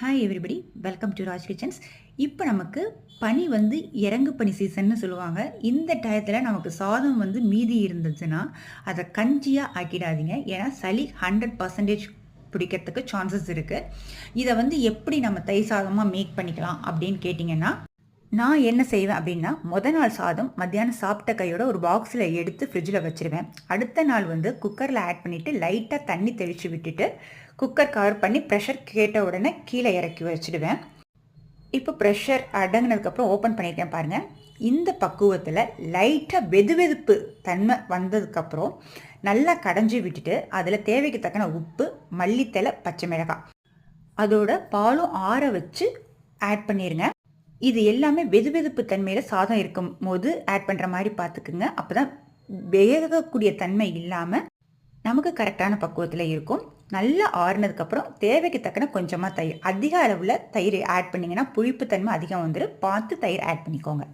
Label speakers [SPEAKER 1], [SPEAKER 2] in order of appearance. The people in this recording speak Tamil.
[SPEAKER 1] Hi everybody welcome to Raj kitchens இப்போ நமக்கு பனி வந்து இறங்கு பனி சீசன்னு சொல்லுவாங்க. இந்த டயத்தில் நமக்கு சாதம் வந்து மீதி இருந்துச்சுன்னா அதை கஞ்சியாக ஆக்கிடாதீங்க. ஏன்னா சளி ஹண்ட்ரட் பர்சன்டேஜ் பிடிக்கிறதுக்கு சான்சஸ் இருக்குது இதை வந்து எப்படி நம்ம தை சாதமாக மேக் பண்ணிக்கலாம் அப்படின்னு கேட்டிங்கன்னா நான் என்ன செய்வேன் அப்படின்னா மொதல் நாள் சாதம் மத்தியானம் சாப்பிட்ட கையோட ஒரு பாக்ஸில் எடுத்து ஃப்ரிட்ஜில் வச்சுருவேன். அடுத்த நாள் வந்து குக்கரில் ஆட் பண்ணிவிட்டு லைட்டாக தண்ணி தெளித்து விட்டுட்டு குக்கர் கவர் பண்ணி ப்ரெஷர் கேட்ட உடனே கீழே இறக்கி வச்சுடுவேன். இப்போ ப்ரெஷர் அடங்கினதுக்கப்புறம் ஓப்பன் பண்ணியிருக்கேன் பாருங்கள் இந்த பக்குவத்தில் லைட்டாக வெது வெதுப்பு தன்மை வந்ததுக்கப்புறம் நல்லா கடைஞ்சி விட்டுட்டு அதில் தேவைக்கு தக்கன உப்பு மல்லித்தலை பச்சை மிளகாய். அதோட பாலும் ஆற வச்சு ஆட் பண்ணிடுங்க இது எல்லாமே வெது வெதுப்பு தன்மையில் சாதம் இருக்கும் போது ஆட் பண்ணுற மாதிரி பார்த்துக்குங்க. அப்போ தான் வேகக்கூடிய தன்மை இல்லாமல் நமக்கு கரெக்டான பக்குவத்தில் இருக்கும். நல்லா ஆறுனதுக்கப்புறம் தேவைக்கு தக்கன கொஞ்சமாக தயிர். அதிக அளவில் தயிர் ஆட் பண்ணிங்கன்னா புளிப்பு தன்மை அதிகம் வந்துடும் பார்த்து தயிர் ஆட் பண்ணிக்கோங்க.